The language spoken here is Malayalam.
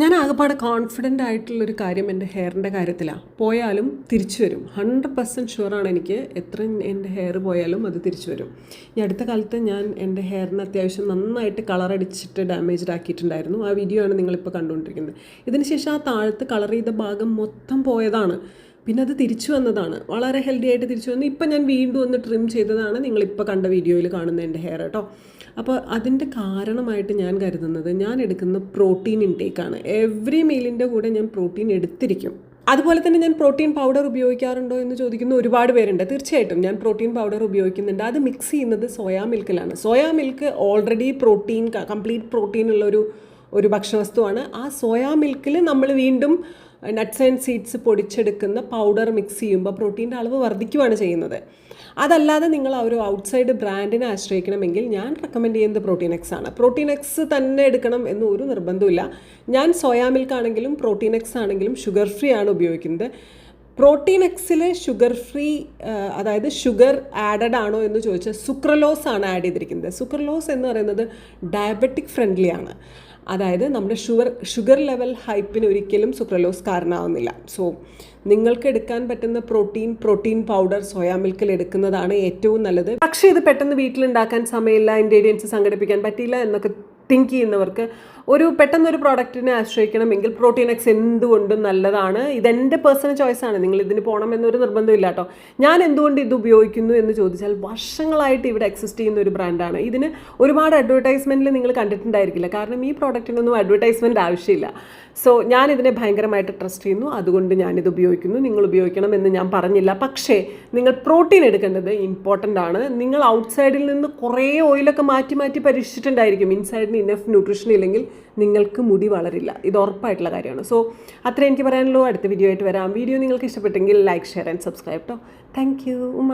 ഞാൻ ആകെപ്പാടെ കോൺഫിഡന്റ് ആയിട്ടുള്ളൊരു കാര്യം എന്റെ ഹെയറിന്റെ കാര്യത്തിലാണ് പോയാലും തിരിച്ചു വരും. ഹൺഡ്രഡ് പെർസെന്റ് ഷുവറാണ് എനിക്ക് എത്ര എന്റെ ഹെയർ പോയാലും അത് തിരിച്ചു വരും. ഈ അടുത്ത കാലത്ത് ഞാൻ എന്റെ ഹെയറിന് അത്യാവശ്യം നന്നായിട്ട് കളർ അടിച്ചിട്ട് ഡാമേജ്ഡ് ആക്കിയിട്ടുണ്ടായിരുന്നു. ആ വീഡിയോ ആണ് നിങ്ങളിപ്പോൾ കണ്ടുകൊണ്ടിരിക്കുന്നത്. ഇതിന് ശേഷം ആ താഴത്ത് കളർ ചെയ്ത ഭാഗം മൊത്തം പോയതാണ്. പിന്നെ അത് തിരിച്ചു വന്നതാണ്. വളരെ ഹെൽത്തി ആയിട്ട് തിരിച്ചു വന്നു. ഇപ്പം ഞാൻ വീണ്ടും ഒന്ന് ട്രിം ചെയ്തതാണ് നിങ്ങളിപ്പോൾ കണ്ട വീഡിയോയിൽ കാണുന്ന എന്റെ ഹെയർ കേട്ടോ അപ്പോൾ അതിന്റെ കാരണമായിട്ട് ഞാൻ കരുതുന്നത് ഞാൻ എടുക്കുന്ന പ്രോട്ടീൻ ഇൻടേക്കാണ് എവറി മീലിന്റെ കൂടെ ഞാൻ പ്രോട്ടീൻ എടുത്തിരിക്കും. അതുപോലെ തന്നെ ഞാൻ പ്രോട്ടീൻ പൗഡർ ഉപയോഗിക്കാറുണ്ടോ എന്ന് ചോദിക്കുന്ന ഒരുപാട് പേരുണ്ട്. തീർച്ചയായിട്ടും ഞാൻ പ്രോട്ടീൻ പൗഡർ ഉപയോഗിക്കുന്നുണ്ട്. അത് മിക്സ് ചെയ്യുന്നത് soya മിൽക്കിലാണ് soya milk already protein complete protein ഉള്ളൊരു ഒരു ഭക്ഷണവസ്തുവാണ്. ആ സോയാ മിൽക്കിൽ നമ്മൾ വീണ്ടും നട്ട്സ് ആൻഡ് സീഡ്സ് പൊടിച്ചെടുക്കുന്ന പൗഡർ മിക്സ് ചെയ്യുമ്പോൾ പ്രോട്ടീന്റെ അളവ് വർദ്ധിക്കുവാണ് ചെയ്യുന്നത്. അതല്ലാതെ നിങ്ങൾ ആ ഒരു ഔട്ട്സൈഡ് ബ്രാൻഡിനെ ആശ്രയിക്കണമെങ്കിൽ ഞാൻ റെക്കമെൻഡ് ചെയ്യുന്നത് പ്രോട്ടീൻ എക്സ് ആണ്. പ്രോട്ടീൻ എക്സ് തന്നെ എടുക്കണം എന്ന് ഒരു നിർബന്ധമില്ല ഞാൻ സോയാ മിൽക്ക് ആണെങ്കിലും പ്രോട്ടീൻ എക്സ് ആണെങ്കിലും ഷുഗർ ഫ്രീ ആണ് ഉപയോഗിക്കുന്നത്. പ്രോട്ടീൻ എക്സിൽ ഷുഗർ ഫ്രീ അതായത് ഷുഗർ ആഡഡ് ആണോ എന്ന് ചോദിച്ചാൽ സുക്രലോസ് ആണ് ആഡ് ചെയ്തിരിക്കുന്നത്. സുക്രലോസ് എന്ന് പറയുന്നത് ഡയബറ്റിക് ഫ്രണ്ട്ലി ആണ്. അതായത് നമ്മുടെ ഷുഗർ ഷുഗർ ലെവൽ ഹൈപ്പിന് ഒരിക്കലും സുക്രലോസ് കാരണമാവുന്നില്ല. സോ നിങ്ങൾക്ക് എടുക്കാൻ പറ്റുന്ന പ്രോട്ടീൻ പ്രോട്ടീൻ പൗഡർ സോയാ മിൽക്കിൽ എടുക്കുന്നതാണ് ഏറ്റവും നല്ലത്. പക്ഷേ ഇത് പെട്ടെന്ന് വീട്ടിലുണ്ടാക്കാൻ സമയമില്ല ഇൻഗ്രീഡിയൻസ് സംഘടിപ്പിക്കാൻ പറ്റിയില്ല എന്നൊക്കെ തിങ്ക് ചെയ്യുന്നവർക്ക് ഒരു പെട്ടെന്നൊരു പ്രോഡക്റ്റിനെ ആശ്രയിക്കണമെങ്കിൽ പ്രോട്ടീൻ എക്സ് എന്തുകൊണ്ടും നല്ലതാണ്. ഇതെന്റെ പേഴ്സണൽ ചോയ്സാണ് നിങ്ങൾ ഇതിന് പോകണം എന്നൊരു നിർബന്ധമില്ല കേട്ടോ ഞാൻ എന്തുകൊണ്ട് ഇത് ഉപയോഗിക്കുന്നു എന്ന് ചോദിച്ചാൽ വർഷങ്ങളായിട്ട് ഇവിടെ എക്സിസ്റ്റ് ചെയ്യുന്ന ഒരു ബ്രാൻഡാണ് ഇതിന് ഒരുപാട് അഡ്വർടൈസ്മെന്റിൽ നിങ്ങൾ കണ്ടിട്ടുണ്ടായിരിക്കില്ല. കാരണം ഈ പ്രോഡക്റ്റിനൊന്നും അഡ്വർടൈസ്മെന്റ് ആവശ്യമില്ല. സോ ഞാൻ ഇതിനെ ഭയങ്കരമായിട്ട് ട്രസ്റ്റ് ചെയ്യുന്നു. അതുകൊണ്ട് ഞാനിത് ഉപയോഗിക്കുന്നു. നിങ്ങൾ ഉപയോഗിക്കണം എന്ന് ഞാൻ പറഞ്ഞില്ല. പക്ഷേ നിങ്ങൾ പ്രോട്ടീൻ എടുക്കേണ്ടത് ഇമ്പോർട്ടന്റ് ആണ്. നിങ്ങൾ ഔട്ട്സൈഡിൽ നിന്ന് കുറേ ഓയിലൊക്കെ മാറ്റി മാറ്റി പരീക്ഷിച്ചിട്ടുണ്ടായിരിക്കും. ഇൻസൈഡിന് ഇനഫ് ന്യൂട്രീഷൻ ഇല്ലെങ്കിൽ നിങ്ങൾക്ക് മുടി വളരില്ല. ഇത് ഉറപ്പായിട്ടുള്ള കാര്യമാണ്. സോ അത്ര എനിക്ക് പറയാനുള്ളൂ. അടുത്ത വീഡിയോ ആയിട്ട് വരാം. വീഡിയോ നിങ്ങൾക്ക് ഇഷ്ടപ്പെട്ടെങ്കിൽ ലൈക്ക് ഷെയർ ആൻഡ് സബ്സ്ക്രൈബ് കേട്ടോ താങ്ക് യു ഉമ